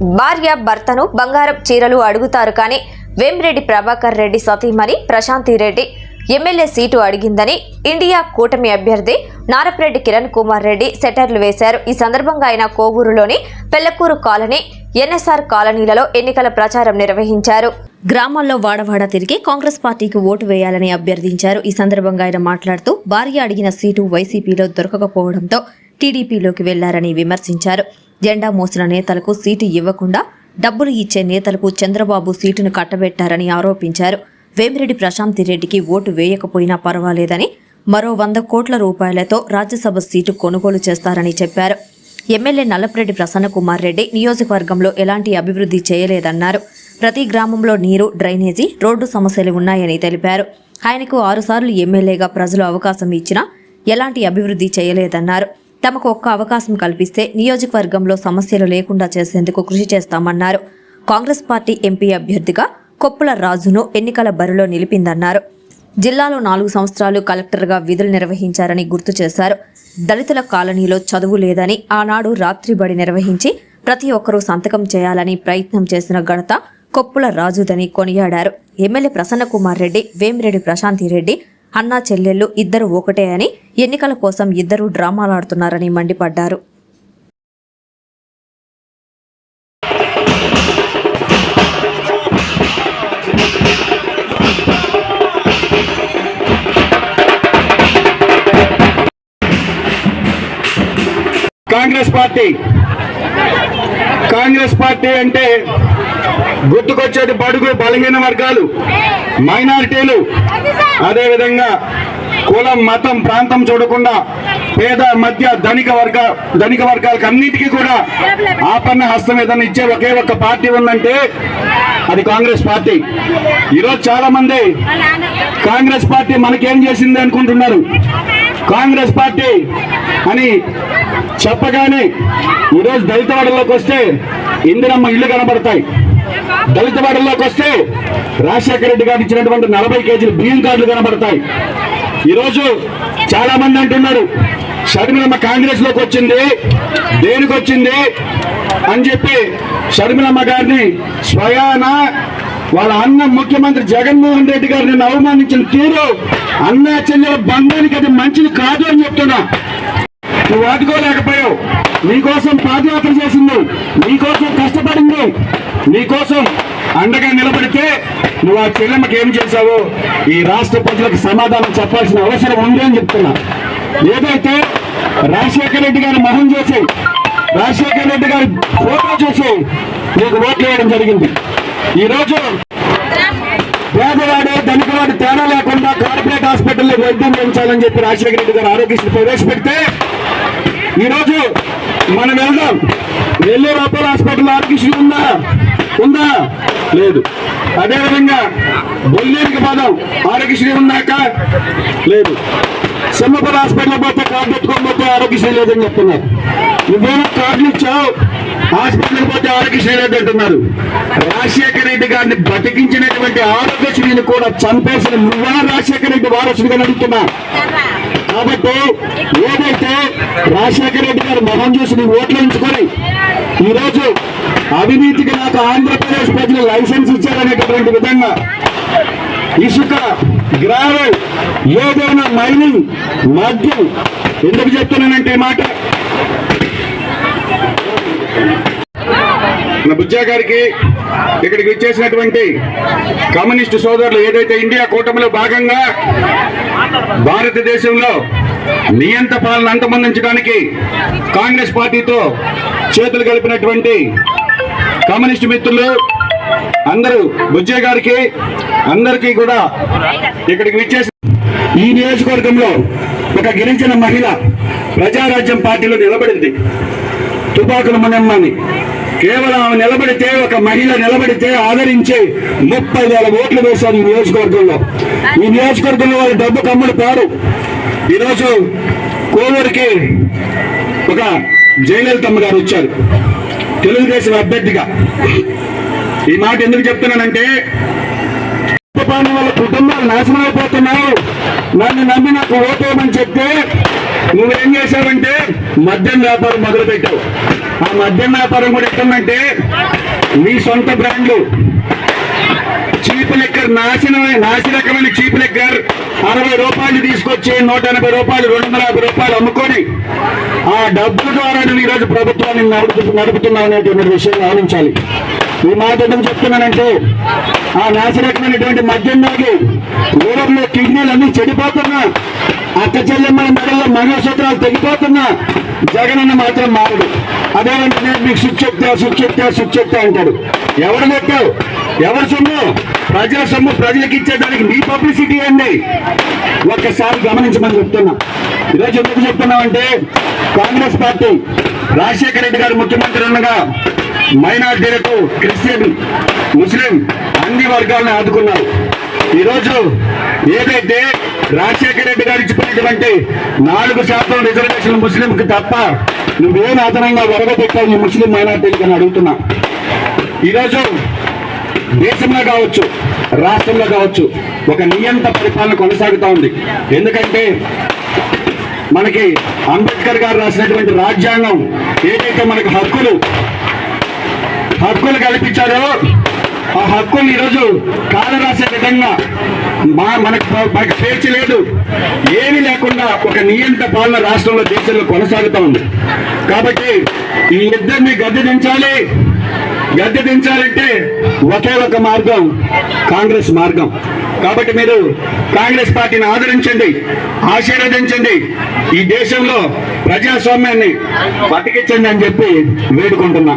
భార్య భర్తను బంగారం చీరలు అడుగుతారు కానీ వేమిరెడ్డి ప్రభాకర్ రెడ్డి సతీమణి ప్రశాంతి రెడ్డి ఎమ్మెల్యే సీటు అడిగిందని ఇండియా కూటమి అభ్యర్థి నారపరెడ్డి కిరణ్ కుమార్ రెడ్డి సెటర్లు వేశారు. ఈ సందర్భంగా ఆయన కోవూరులోని పెళ్ళకూరు కాలనీ ఎన్ఎస్ఆర్ కాలనీలలో ఎన్నికల ప్రచారం నిర్వహించారు. గ్రామాల్లో వాడవాడ తిరిగి కాంగ్రెస్ పార్టీకి ఓటు వేయాలని అభ్యర్థించారు. ఈ సందర్భంగా ఆయన మాట్లాడుతూ భార్య అడిగిన సీటు వైసీపీలో దొరకకపోవడంతో టీడీపీలోకి వెళ్ళారని విమర్శించారు. జెండా మోసిన నేతలకు సీటు ఇవ్వకుండా డబ్బులు ఇచ్చే నేతలకు చంద్రబాబు సీటును కట్టబెట్టారని ఆరోపించారు. వేమిరెడ్డి ప్రశాంతి రెడ్డికి ఓటు వేయకపోయినా పర్వాలేదని మరో వంద కోట్ల రూపాయలతో రాజ్యసభ సీటు కొనుగోలు చేస్తారని చెప్పారు. ఎమ్మెల్యే నల్లపరెడ్డి ప్రసన్నకుమార్ రెడ్డి నియోజకవర్గంలో ఎలాంటి అభివృద్ధి చేయలేదన్నారు. ప్రతి గ్రామంలో నీరు డ్రైనేజీ రోడ్డు సమస్యలు ఉన్నాయని తెలిపారు. ఆయనకు ఆరుసార్లు ఎమ్మెల్యేగా ప్రజలు అవకాశం ఇచ్చినా ఎలాంటి అభివృద్ధి చేయలేదన్నారు. తమకు ఒక్క అవకాశం కల్పిస్తే నియోజకవర్గంలో సమస్యలు లేకుండా చేసేందుకు కృషి చేస్తామన్నారు. కాంగ్రెస్ పార్టీ ఎంపీ అభ్యర్థిగా కొప్పుల రాజును ఎన్నికల బరిలో నిలిపిందన్నారు. జిల్లాలో నాలుగు సంవత్సరాలు కలెక్టర్గా విధులు నిర్వహించారని గుర్తు చేశారు. దళితుల కాలనీలో చదువు లేదని ఆనాడు రాత్రిబడి నిర్వహించి ప్రతి ఒక్కరూ సంతకం చేయాలని ప్రయత్నం చేసిన ఘనత కొప్పుల రాజుదని కొనియాడారు. ఎమ్మెల్యే ప్రసన్నకుమార్ రెడ్డి వేమిరెడ్డి ప్రశాంతి రెడ్డి అన్నా చెల్లెళ్ళు ఇద్దరు ఒకటే అని ఎన్నికల కోసం ఇద్దరు డ్రామాలాడుతున్నారని మండిపడ్డారు. కాంగ్రెస్ పార్టీ. కాంగ్రెస్ పార్టీ అంటే గుర్తుకొచ్చేది బడుగు బలహీన వర్గాలు మైనారిటీలు. అదేవిధంగా కులం మతం ప్రాంతం చూడకుండా పేద మధ్య ధనిక వర్గ ధనిక వర్గాలకు అన్నిటికీ కూడా ఆపన్న హస్తం ఏదైనా ఇచ్చే ఒకే ఒక్క పార్టీ ఉందంటే అది కాంగ్రెస్ పార్టీ. ఈరోజు చాలా మంది కాంగ్రెస్ పార్టీ మనకేం చేసింది అనుకుంటున్నారు? కాంగ్రెస్ పార్టీ అని చెప్పగానే ఈరోజు దళితవాడల్లోకి వస్తే ఇందిరమ్మ ఇల్లు కనబడతాయి. దళిత వాడల్లోకి వస్తే రాజశేఖర రెడ్డి గారు ఇచ్చినటువంటి నలభై కేజీల బియ్యం కార్డులు కనబడతాయి. ఈరోజు చాలా మంది అంటున్నారు షర్మిలమ్మ కాంగ్రెస్లోకి వచ్చింది దేనికి వచ్చింది? అని చెప్పి షర్మిలమ్మ గారిని స్వయాన వాళ్ళ అన్న ముఖ్యమంత్రి జగన్మోహన్ రెడ్డి గారు నిన్ను అవమానించిన తీరు అన్న చెల్లెల బంధానికి అది మంచిది కాదు అని చెప్తున్నా. నువ్వు వాడుకోలేకపోయావు నీకోసం పాదయాత్ర చేసింది నీకోసం కష్టపడింది నీకోసం అండగా నిలబడితే నువ్వు ఆ చెల్లెమ్మకి ఏం చేశావో? ఈ రాష్ట్ర ప్రజలకు సమాధానం చెప్పాల్సిన అవసరం ఉంది అని చెప్తున్నా. ఏదైతే రాజశేఖర రెడ్డి గారి మొహం చూసి రాజశేఖర రెడ్డి గారి ఫోటో చూసి నీకు ఓట్లు వేయడం జరిగింది. ఈరోజు పేదవాడు ధనికవాడు తేడా లేకుండా కార్పొరేట్ హాస్పిటల్లో వైద్యం చేయించాలని చెప్పి రాజశేఖర రెడ్డి గారు ఆరోగ్యశ్రీ ప్రవేశపెడితే ఈరోజు మనం వెళ్దాం. నెల్లూరు అపోలో హాస్పిటల్ ఆర్కిషన్ ఉందా? ఉందా? లేదు. అదేవిధంగా బొల్లేరికి పోదాం. ఆరోగ్యశ్రీ ఉందాక లేదు. సింహపుర హాస్పిటల్ పోతే కార్డు పెట్టుకొని పోతే ఆరోగ్యశ్రీ లేదని చెప్తున్నారు. నువ్వేమో కార్డులు ఇచ్చావు. హాస్పిటల్ పోతే ఆరోగ్యశ్రీ లేదంటున్నారు రాజశేఖర రెడ్డి గారిని బతికించినటువంటి ఆరోగ్యశ్రీని కూడా చంపేసిన నువ్వా రాజశేఖర రెడ్డి వారసుడిగా అడుగుతున్నా కాబట్టి ఏదైతే రాజశేఖర రెడ్డి గారు మొహం చూసి ఓట్లు ఎంచుకొని ఈరోజు అవినీతికి నాకు ఆంధ్రప్రదేశ్ ప్రజలు లైసెన్స్ ఇచ్చారనేటటువంటి విధంగా ఇసుక గ్రావెల్ ఏదైనా మైనింగ్ మద్యం ఎందుకు చెప్తున్నానంటే మాట? మన బుజ్జా గారికి ఇక్కడికి వచ్చేసినటువంటి కమ్యూనిస్టు సోదరులు ఏదైతే ఇండియా కూటమిలో భాగంగా భారతదేశంలో నియంత పాలన అంతమందించడానికి కాంగ్రెస్ పార్టీతో చేతులు కలిపినటువంటి కమ్యూనిస్టు మిత్రులు అందరూ బుజ్జే గారికి అందరికీ కూడా ఇక్కడికి విచ్చేసి ఈ నియోజకవర్గంలో ఒక గిరిజన మహిళ ప్రజారాజ్యం పార్టీలో నిలబడింది. తుపాకుల మనమ్మని. కేవలం ఆమె నిలబడితే ఒక మహిళ నిలబడితే ఆదరించి ముప్పై వేల ఓట్లు వేశారు ఈ నియోజకవర్గంలో. ఈ నియోజకవర్గంలో వాళ్ళు డబ్బు కమ్ముడు పాడు ఈరోజు కోవూరుకి ఒక జయలలితమ్మ గారు వచ్చారు. తెలుగుదేశం అభ్యర్థిగా. ఈ మాట ఎందుకు చెప్తున్నానంటే వాళ్ళ కుటుంబాలు నాశనం అయిపోతున్నావు నన్ను నమ్మి నాకు ఓటేయమని చెప్తే నువ్వేం చేశావంటే మద్యం వ్యాపారం మొదలు పెట్టావు ఆ మద్యం వ్యాపారం కూడా ఎట్టుందంటే నీ సొంత బ్రాండ్లు. చీప్ లెక్కర్ నాశనమే నాశనకమైన చీప్ లెక్కర్ అరవై రూపాయలు తీసుకొచ్చి నూట ఎనభై రూపాయలు రెండు వందల యాభై రూపాయలు అమ్ముకొని ఆ డబ్బు ద్వారా నువ్వు ఈరోజు ప్రభుత్వాన్ని నడుపుతు నడుపుతున్నావు అనేటువంటి విషయం ఆలోచించాలి. ఈ మాట ఎందుకు చెప్తున్నానంటే ఆ నాశనకమైనటువంటి మద్యం తాగి ఊరంలో కిడ్నీలు అన్ని చెడిపోతున్నా. అక్క చెల్లెమ్మల మెడల్లో మంగళసూత్రాలు తెగిపోతున్నా జగనన్న మాత్రం మారడు. అదే అంటే మీకు సుచ్చెత్తా సుచ్చెత్తా సుచ్చెత్తా అంటాడు. ఎవరు పెట్టావు ఎవరు సొమ్ము? ప్రజల సొమ్ము ప్రజలకు ఇచ్చేదానికి మీ పబ్లిసిటీ అండి ఒక్కసారి గమనించమని చెప్తున్నా. ఈరోజు ఎందుకు చెప్తున్నామంటే కాంగ్రెస్ పార్టీ రాజశేఖర రెడ్డి గారు ముఖ్యమంత్రి ఉండగా మైనార్టీలకు క్రిస్టియన్ ముస్లిం అన్ని వర్గాలను ఆదుకున్నారు. ఈరోజు ఏదైతే రాజశేఖర రెడ్డి గారు ఇచ్చిపోయినటువంటి నాలుగు శాతం రిజర్వేషన్ ముస్లింకి తప్ప నువ్వేం అదనంగా వరగబెట్టావు ఈ ముస్లిం మైనార్టీలకి అని అడుగుతున్నా. ఈరోజు దేశంలో కావచ్చు రాష్ట్రంలో కావచ్చు ఒక నియంత పరిపాలన కొనసాగుతూ ఉంది. ఎందుకంటే మనకి అంబేద్కర్ గారు రాసినటువంటి రాజ్యాంగం ఏదైతే మనకి హక్కులు హక్కులు కల్పించారో ఆ హక్కుని ఈరోజు కాలరాసే విధంగా మా మనకు మనకు స్వేచ్ఛ లేదు. ఏమీ లేకుండా ఒక నియంత పాలన రాష్ట్రంలో దేశంలో కొనసాగుతూ ఉంది. కాబట్టి ఈ ఇద్దరిని గద్దె దించాలి. గద్దె దించాలంటే ఒకే ఒక మార్గం కాంగ్రెస్ మార్గం. కాబట్టి మీరు కాంగ్రెస్ పార్టీని ఆదరించండి ఆశీర్వదించండి. ఈ దేశంలో ప్రజాస్వామ్యాన్ని బతికించండి అని చెప్పి వేడుకుంటున్నా.